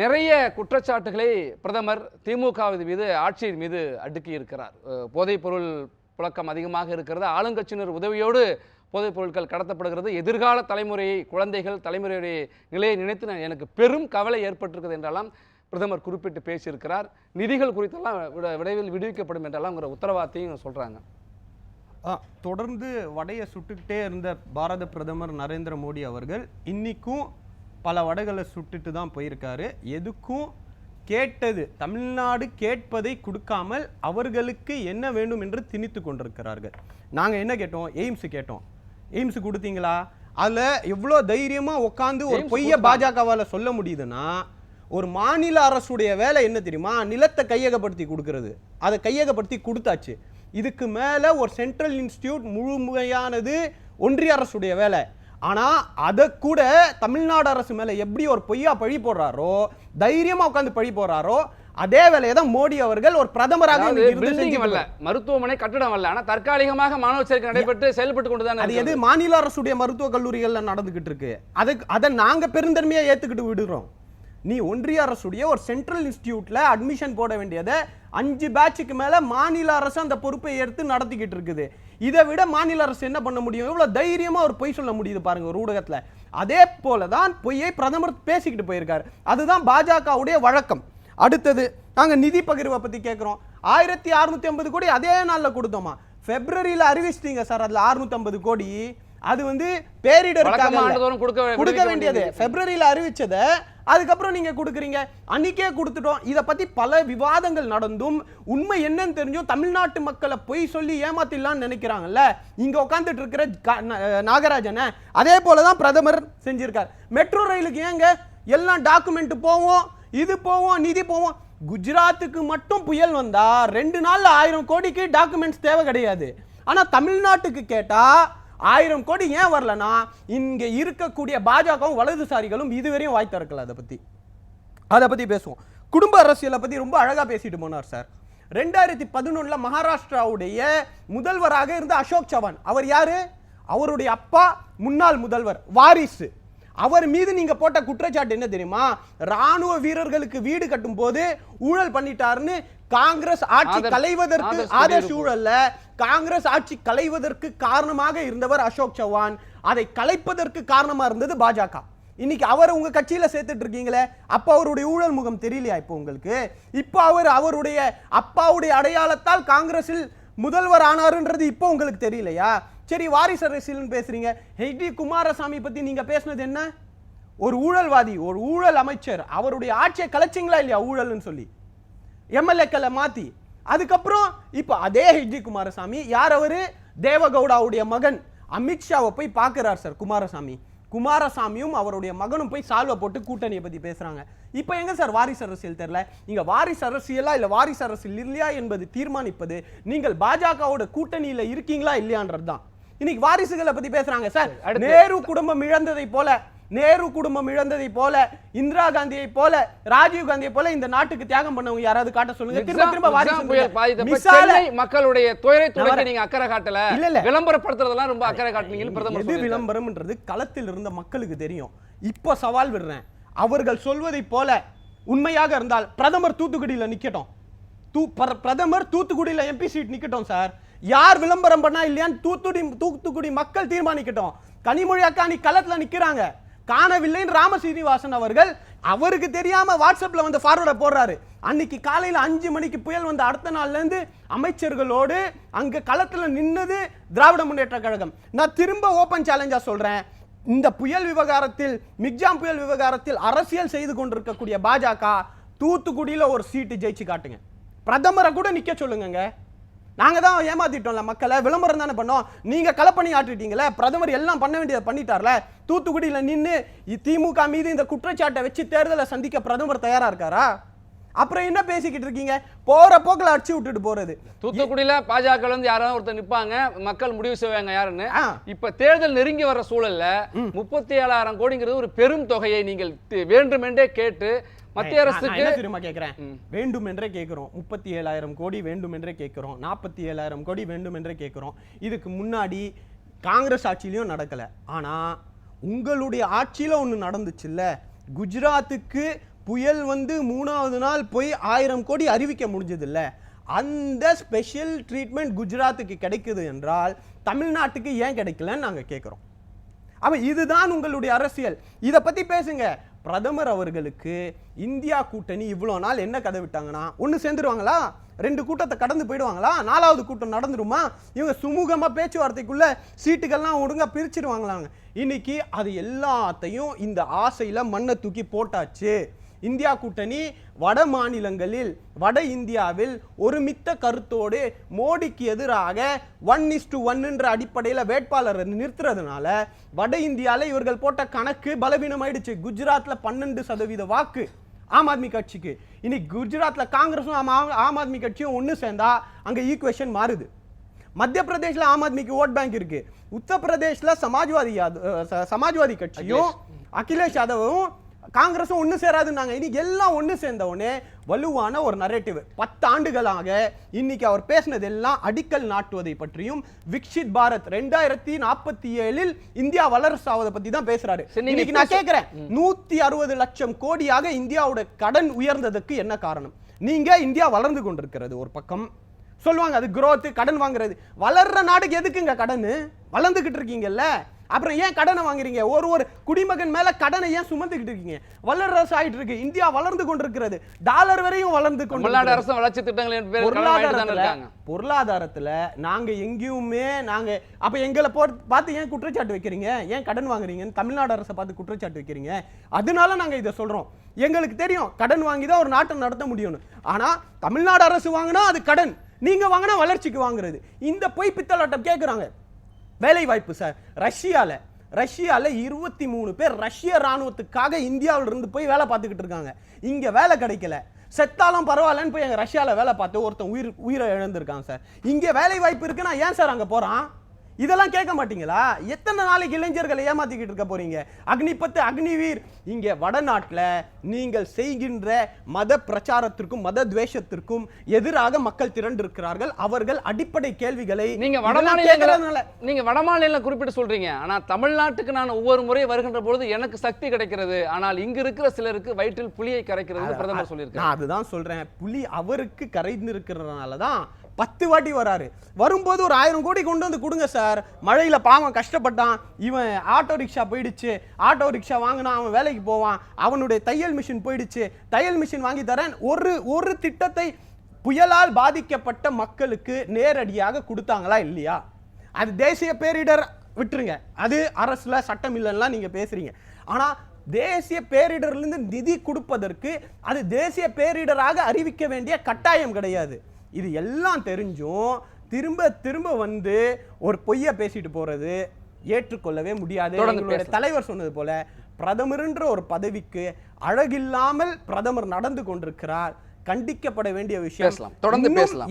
நிறைய குற்றச்சாட்டுகளை பிரதமர் திமுக மீது ஆட்சியின் மீது அடுக்கி இருக்கிறார் போதைப்பொருள் புழக்கம் அதிகமாக இருக்கிறது. ஆளுங்கட்சியினர் உதவியோடு போதைப் பொருட்கள் கடத்தப்படுகிறது. எதிர்கால தலைமுறையை குழந்தைகள் தலைமுறையுடைய நிலையை நினைத்து நான் எனக்கு பெரும் கவலை ஏற்பட்டிருக்கிறது என்றெல்லாம் பிரதமர் குறிப்பிட்டு பேசியிருக்கிறார். நிதிகள் குறித்தெல்லாம் விட- விரைவில் விடுவிக்கப்படும் என்றெல்லாம் உத்தரவாதத்தையும் சொல்கிறாங்க தொடர்ந்து வடையை சுட்டுக்கிட்டே இருந்த பாரத பிரதமர் நரேந்திர மோடி அவர்கள் இன்னிக்கும் பல வடைகளை சுட்டுட்டு தான் போயிருக்காரு. எதுக்கும் கேட்டது தமிழ்நாடு கேட்பதை கொடுக்காமல் அவர்களுக்கு என்ன வேண்டும் என்று திணித்து கொண்டிருக்கிறார்கள். நாங்க என்ன கேட்டோம்? எய்ம்ஸ் கேட்டோம். எய்ம்ஸ் கொடுத்தீங்களா? அதுல எவ்வளோ தைரியமா உட்காந்து ஒரு பொய்ய. பாஜகவால சொல்ல முடியுதுன்னா ஒரு மாநில அரசுடைய வேலை என்ன தெரியுமா? நிலத்தை கையகப்படுத்தி கொடுக்கிறது. அதை கையகப்படுத்தி கொடுத்தாச்சு. இதுக்கு மேல ஒரு சென்ட்ரல் இன்ஸ்டிடியூட் முழுமையானது ஒன்றிய அரசுடைய வேலை. ஆனா அதை கூட தமிழ்நாடு அரசு மேல எப்படி ஒரு பொய்யா பழி போடுறாரோ தைரியமா உட்காந்து பழி போடுறாரோ அதே வேலையை தான் மோடி அவர்கள் ஒரு பிரதமராக பில்டிங் வரல மருத்துவமனை கட்டடம் வரல. ஆனா தற்காலிகமாக மாணவர் சேர்க்கை நடைபெற்று செயல்பட்டு கொண்டு தான் அது எது? மாநில அரசுடைய மருத்துவக் கல்லூரிகள்ல நடந்துகிட்டு இருக்கு. அதுக்கு அதை நாங்க பெருந்தன்மையா ஏத்துக்கிட்டு விடுறோம். நீ ஒன்றிய அரசுடைய ஒரு சென்ட்ரல் இன்ஸ்டிடியூட்ல அட்மிஷன் போட வேண்டியதை அஞ்சு பேட்சுக்கு மேல மாநில அரசு அந்த பொறுப்பை எடுத்து நடத்திக்கிட்டு இருக்குது. இதை விட மாநில அரசு என்ன பண்ண முடியும்? எவ்வளவு தைரியமா ஒரு பொய் சொல்ல முடியுது பாருங்க ஒரு ஊடகத்துல. அதே போல தான் பொய்யை பிரதமர் பேசிக்கிட்டு போயிருக்காரு. அதுதான் பாஜகவுடைய வழக்கம். அடுத்தது நாங்க நிதி பகிர்வை பத்தி கேட்கிறோம் ஆயிரத்தி அறுநூத்தி ஐம்பது கோடி அதே நாள்ல கொடுத்தோமா? பிப்ரவரியில அறிவிச்சிட்டீங்க சார் அதுல 650 கோடி. அது வந்து பேரிடருக்காக கொடுக்க வேண்டியது. பிப்ரவரியில அறிவிச்சத அதுக்கப்புறம் நீங்கள் கொடுக்குறீங்க. அன்றைக்கே கொடுத்துட்டோம். இதை பற்றி பல விவாதங்கள் நடந்தும் உண்மை என்னன்னு தெரிஞ்சும் தமிழ்நாட்டு மக்களை பொய் சொல்லி ஏமாத்திடலாம்னு நினைக்கிறாங்கல்ல? இங்கே உட்காந்துட்டு இருக்கிற க- ந- நாகராஜனை அதே போலதான் பிரதமர் செஞ்சிருக்கார். மெட்ரோ ரயிலுக்கு ஏங்க எல்லாம் டாக்குமெண்ட் போவோம் இது போவோம் நிதி போவோம். குஜராத்துக்கு மட்டும் புயல் வந்தால் ரெண்டு நாளில் ஆயிரம் கோடிக்கு டாக்குமெண்ட்ஸ் தேவை கிடையாது. ஆனால் தமிழ்நாட்டுக்கு கேட்டால் ஆயிரம் கோடி ஏன் வரலன்னா இங்கே இருக்கக்கூடிய பாஜகவும் வலதுசாரிகளும் இதுவரையும் வாய் திறக்கல அதை பற்றி அதை பற்றி பேசுவோம். குடும்ப அரசியலை பற்றி ரொம்ப அழகாக பேசிட்டு போனார் சார். ரெண்டாயிரத்தி பதினொன்றில் மகாராஷ்டிராவுடைய முதல்வராக இருந்த அசோக் சவான். அவர் யார்? அவருடைய அப்பா முன்னாள் முதல்வர் வாரிசு. அவர் மீது நீங்க போட்ட குற்றச்சாட்டு என்ன தெரியுமா? ராணுவ வீரர்களுக்கு வீடு கட்டும் போது ஊழல் பண்ணிட்டாருன்னு காங்கிரஸ் ஆட்சி கலைவதற்கு ஆதர்ஷ். ஊழல்ல காங்கிரஸ் ஆட்சி கலைவதற்கு காரணமாக இருந்தவர் அசோக் சவான். அதை கலைப்பதற்கு காரணமா இருந்தது பாஜக. இன்னைக்கு அவர் உங்க கட்சியில சேர்த்துட்டு இருக்கீங்களே? அப்ப அவருடைய ஊழல் முகம் தெரியலையா இப்போ உங்களுக்கு? இப்போ அவர் அவருடைய அப்பாவுடைய அடையாளத்தால் காங்கிரஸில் முதல்வர் ஆனாருன்றது இப்போ உங்களுக்கு தெரியலையா? சரி வாரிசு அரசியல்னு பேசுறீங்க. ஹெச்டி குமாரசாமி பத்தி நீங்க பேசுனது என்ன? ஒரு ஊழல்வாதி ஒரு ஊழல் அமைச்சர். அவருடைய ஆட்சியை கலைச்சிங்களா இல்லையா ஊழல்னு சொல்லி? எம்எல்ஏக்களை மாத்தி. அதுக்கப்புறம் இப்போ அதே ஹெச்டி குமாரசாமி யார் அவரு? தேவகவுடாவுடைய மகன். அமித்ஷாவை போய் பார்க்கிறார் சார் குமாரசாமி. குமாரசாமியும் அவருடைய மகனும் போய் சால்வை போட்டு கூட்டணியை பத்தி பேசுறாங்க. இப்போ எங்க சார் வாரிசு அரசியல் தெரியல? நீங்க வாரிசு அரசியலா இல்ல வாரிசு அரசியல் இல்லையா என்பது தீர்மானிப்பது நீங்கள் பாஜகவோட கூட்டணியில இருக்கீங்களா இல்லையான்றது தான் இன்னைக்கு வாரிசுகளை பத்தி பேசுறாங்க சார். நேரு குடும்பம் இழந்ததை போல நேரு குடும்பம் இழந்ததை போல இந்திரா காந்தியை போல ராஜீவ் காந்தியை போல இந்த நாட்டுக்கு தியாகம் பண்ணவங்க யாராவது காட்ட சொல்லுங்க. திரும்ப திரும்ப வாரிசு மக்களுடைய துயரை துடைக்க வரேன். நீங்க அக்கறை காட்டல. இல்ல, இல்ல. விளம்பரப்படுத்துறதெல்லாம் ரொம்ப அக்கறை காட்டுனீங்கன்னு பிரதமர் எது. விளம்பரம்ன்றது களத்தில் இருந்த மக்களுக்கு தெரியும். இப்போ சவால் விடுறேன். அவர்கள் சொல்வதை போல உண்மையாக இருந்தால் பிரதமர் தூத்துக்குடியில நிக்கட்டும். தூ பிர- பிரதமர் தூத்துக்குடியில எம்பி சீட் நிக்கட்டும் சார் யார் விளம்பரம் பண்ணா இல்லையான்னு தூத்துக்குடி தூத்துக்குடி மக்கள் தீர்மானிக்கட்டும். கனிமொழி அக்கா நீ களத்துல நிக்கிறாங்க. காணவில்லைன்னு ராம சீனிவாசன் அவர்கள் அவருக்கு தெரியாம வாட்ஸ்அப்ல வந்து ஃபார்வர்டை போடுறாரு. அன்னைக்கு காலையில் அஞ்சு மணிக்கு புயல் வந்த அடுத்த நாள்லேருந்து அமைச்சர்களோடு அங்கே களத்தில் நின்னது திராவிட முன்னேற்ற கழகம். நான் திரும்ப ஓப்பன் சேலஞ்சாக சொல்கிறேன் இந்த புயல் விவகாரத்தில் மிக்ஜாம் புயல் விவகாரத்தில் அரசியல் செய்து கொண்டிருக்கக்கூடிய பாஜக தூத்துக்குடியில் ஒரு சீட்டு ஜெயிச்சு காட்டுங்க. பிரதமரை கூட நிற்க சொல்லுங்கங்க. நாங்க தான் ஏமாத்திட்டோம்ல மக்களை. விளம்பரம் தானே பண்ணோம். நீங்க களப்பணி ஆட்டிட்டீங்களே பிரதமர் எல்லாம் பண்ண வேண்டியதை பண்ணிட்டார்ல? தூத்துக்குடியில நின்னு இ- திமுக மீது இந்த குற்றச்சாட்டை வச்சு தேர்தலை சந்திக்க பிரதமர் தயாரா இருக்காரா? அப்புறம் என்ன பேசிக்கிட்டு இருக்கீங்க? போற போக்குல அடிச்சு விட்டுட்டு போறது. தூத்துக்குடியில பாஜக இருந்து யாராவது ஒருத்தர் நிப்பாங்க மக்கள் முடிவு செய்வாங்க யாருன்னு. இப்ப தேர்தல் நெருங்கி வர்ற சூழல்ல முப்பத்தி ஏழாயிரம் கோடிங்கிறது ஒரு பெரும் தொகையை நீங்கள் வேண்டுமென்றே கேட்டு மத்திய அரசுக்கு தெரியுமா கேட்கிறேன் வேண்டும் என்றே கேட்கிறோம் முப்பத்தி ஏழாயிரம் கோடி வேண்டும் என்றே கேட்கிறோம் நாற்பத்தி ஏழாயிரம் கோடி வேண்டும் என்றே கேட்கிறோம் இதுக்கு முன்னாடி காங்கிரஸ் ஆட்சியிலையும் நடக்கல. ஆனா உங்களுடைய ஆட்சியில ஒண்ணு நடந்துச்சுல்ல? குஜராத்துக்கு புயல் வந்து மூணாவது நாள் போய் ஆயிரம் கோடி அறிவிக்க முடிஞ்சது இல்ல அந்த ஸ்பெஷல் ட்ரீட்மெண்ட் குஜராத்துக்கு கிடைக்குது என்றால் தமிழ்நாட்டுக்கு ஏன் கிடைக்கலன்னு நாங்க கேட்குறோம் அப்ப இதுதான் உங்களுடைய அரசியல். இத பத்தி பேசுங்க. பிரதமர் அவர்களுக்கு இந்தியா கூட்டணி இவ்வளோ நாள் என்ன கதை விட்டாங்கன்னா ஒன்று சேர்ந்துருவாங்களா? ரெண்டு கூட்டத்தை கடந்து போயிடுவாங்களா? நாலாவது கூட்டம் நடந்துருமா? இவங்க சுமூகமாக பேச்சுவார்த்தைக்குள்ளே சீட்டுகள்லாம் ஒழுங்காக பிரிச்சிருவாங்களாங்க. இன்னைக்கு அது எல்லாத்தையும் இந்த ஆசையில் மண்ணை தூக்கி போட்டாச்சு. இந்தியா கூட்டணி வட மாநிலங்களில் வட இந்தியாவில் ஒருமித்த கருத்தோடு மோடிக்கு எதிராக ஒன் இஸ் டு ஒன்னுன்ற அடிப்படையில் வேட்பாளரை நிறுத்துறதுனால வட இந்தியாவில் இவர்கள் போட்ட கணக்கு பலவீனமாயிடுச்சு. குஜராத்ல பன்னெண்டு சதவீத வாக்கு ஆம் ஆத்மி கட்சிக்கு. இன்னைக்கு குஜராத்ல காங்கிரஸும் ஆம் ஆம் ஆத்மி கட்சியும் ஒன்று சேர்ந்தா அங்க ஈக்குவேஷன் மாறுது. மத்திய பிரதேஷ்ல ஆம் ஆத்மிக்கு ஓட் பேங்க் இருக்கு. உத்தரப்பிரதேஷ்ல சமாஜ்வாதி சமாஜ்வாதி கட்சியும் அகிலேஷ் யாதவும் காங்கிரஸும் ஒன்று சேராதுன்னாங்க. இன்னைக்கு எல்லாம் ஒன்று சேர்ந்த உடனே வலுவான ஒரு நரேட்டிவ் பத்து ஆண்டுகளாக இன்னைக்கு அவர் பேசினது எல்லாம் அடிக்கல் நாட்டுவதை பற்றியும் விக்ஷித் பாரத் ரெண்டாயிரத்தி நாற்பத்தி ஏழில் இந்தியா வல்லரசு ஆவதை பத்தி தான் பேசுறாரு. இன்னைக்கு நான் கேட்கிறேன் நூத்தி அறுபது லட்சம் கோடியாக இந்தியாவோட கடன் உயர்ந்ததுக்கு என்ன காரணம்? நீங்க இந்தியா வளர்ந்து கொண்டிருக்கிறது ஒரு பக்கம். சொல்லுவாங்க அது growth கடன் வாங்குறது. வளர்ற நாடுக்கு எதுக்குங்க கடன்? வளர்ந்துகிட்டு இருக்கீங்கல்ல. அப்புறம் ஏன் கடனை வாங்குறீங்க? ஒரு ஒரு குடிமகன் மேல கடனை ஏன் சுமந்துக்கிட்டு இருக்கீங்க? வல்லரசு ஆயிட்டு இருக்கு இந்தியா வளர்ந்து கொண்டிருக்கிறது. டாலர் வரையும் வளர்ந்து கொண்டு அரசும் வளர்ச்சி திட்டங்கள் பொருளாதாரத்துல பொருளாதாரத்துல நாங்க எங்கேயுமே நாங்க அப்ப எங்களை போ பார்த்து ஏன் குற்றச்சாட்டு வைக்கிறீங்க? ஏன் கடன் வாங்குறீங்கன்னு தமிழ்நாடு அரசை பார்த்து குற்றச்சாட்டு வைக்கிறீங்க? அதனால நாங்க இதை சொல்றோம். எங்களுக்கு தெரியும் கடன் வாங்கி தான் ஒரு நாட்டை நடத்த முடியும்னு. ஆனா தமிழ்நாடு அரசு வாங்கினா அது கடன். நீங்க வாங்கினா வளர்ச்சிக்கு வாங்குறது. இந்த பொய் பித்தலாட்டம் கேட்குறாங்க வேலை வாய்ப்பு சார். ரஷ்யாவில் ரஷ்யாவில் இருபத்தி மூணு பேர் ரஷ்ய ராணுவத்துக்காக இந்தியாவில் இருந்து போய் வேலை பார்த்துக்கிட்டு இருக்காங்க. இங்கே வேலை கிடைக்கல. செத்தாலும் பரவாயில்லன்னு போய் எங்கள் ரஷ்யாவில் வேலை பார்த்து ஒருத்தன் உயிர் உயிரை இழந்திருக்கான் சார். இங்கே வேலை வாய்ப்பு இருக்குன்னா ஏன் சார் அங்கே போகிறான் இதெல்லாம் கேட்க மாட்டீங்களா? எத்தனை நாளைக்கு இளைஞர்களை ஏமாத்திக்கிட்டு இருக்க போறீங்க? அக்னிபத்து அக்னிவீர் இங்க வடநாட்டுல நீங்கள் செய்கின்ற மத பிரச்சாரத்திற்கும் மத துவேஷத்திற்கும் எதிராக மக்கள் திரண்டிருக்கிறார்கள். அவர்கள் அடிப்படை கேள்விகளை நீங்க கேட்கறதுனால நீங்க வடமாநிலம் குறிப்பிட்டு சொல்றீங்க. ஆனா தமிழ்நாட்டுக்கு நான் ஒவ்வொரு முறை வருகின்ற பொழுது எனக்கு சக்தி கிடைக்கிறது. ஆனால் இங்க இருக்கிற சிலருக்கு வயிற்றில் புலியை கரைக்கிறது பிரதமர் சொல்லியிருக்காரு. அதுதான் சொல்றேன். புலி அவருக்கு கரைந்து இருக்கிறதுனால தான் பத்து வாட்டி வராரு. வரும்போது ஒரு ஆயிரம் கோடி கொண்டு வந்து கொடுங்க சார். மழையில் பாவம் கஷ்டப்பட்டான். இவன் ஆட்டோ ரிக்ஷா போயிடுச்சு. ஆட்டோ ரிக்ஷா வாங்கினா அவன் வேலைக்கு போவான். அவனுடைய தையல் மிஷின் போயிடுச்சு. தையல் மிஷின் வாங்கி தரேன். ஒரு ஒரு திட்டத்தை புயலால் பாதிக்கப்பட்ட மக்களுக்கு நேரடியாக கொடுத்தாங்களா இல்லையா? அது தேசிய பேரிடர் விட்டுருங்க. அது அரசில் சட்டம் இல்லைன்னா நீங்கள் பேசுகிறீங்க ஆனால் தேசிய பேரிடர்லேருந்து நிதி கொடுப்பதற்கு அது தேசிய பேரிடராக அறிவிக்க வேண்டிய கட்டாயம் கிடையாது. இது எல்லாம் தெரிஞ்சும் திரும்ப திரும்ப வந்து ஒரு பொய்ய பேசிட்டு போறது ஏற்றுக்கொள்ளவே முடியாது எங்களுடைய. தலைவர் சொன்னது போல பிரதமர்ன்ற ஒரு பதவிக்கு அழகில்லாமல் பிரதமர் நடந்து கொண்டிருக்கிறார் கண்டிக்கப்பட வேண்டிய விஷயம். தொடர்ந்து பேசலாம்.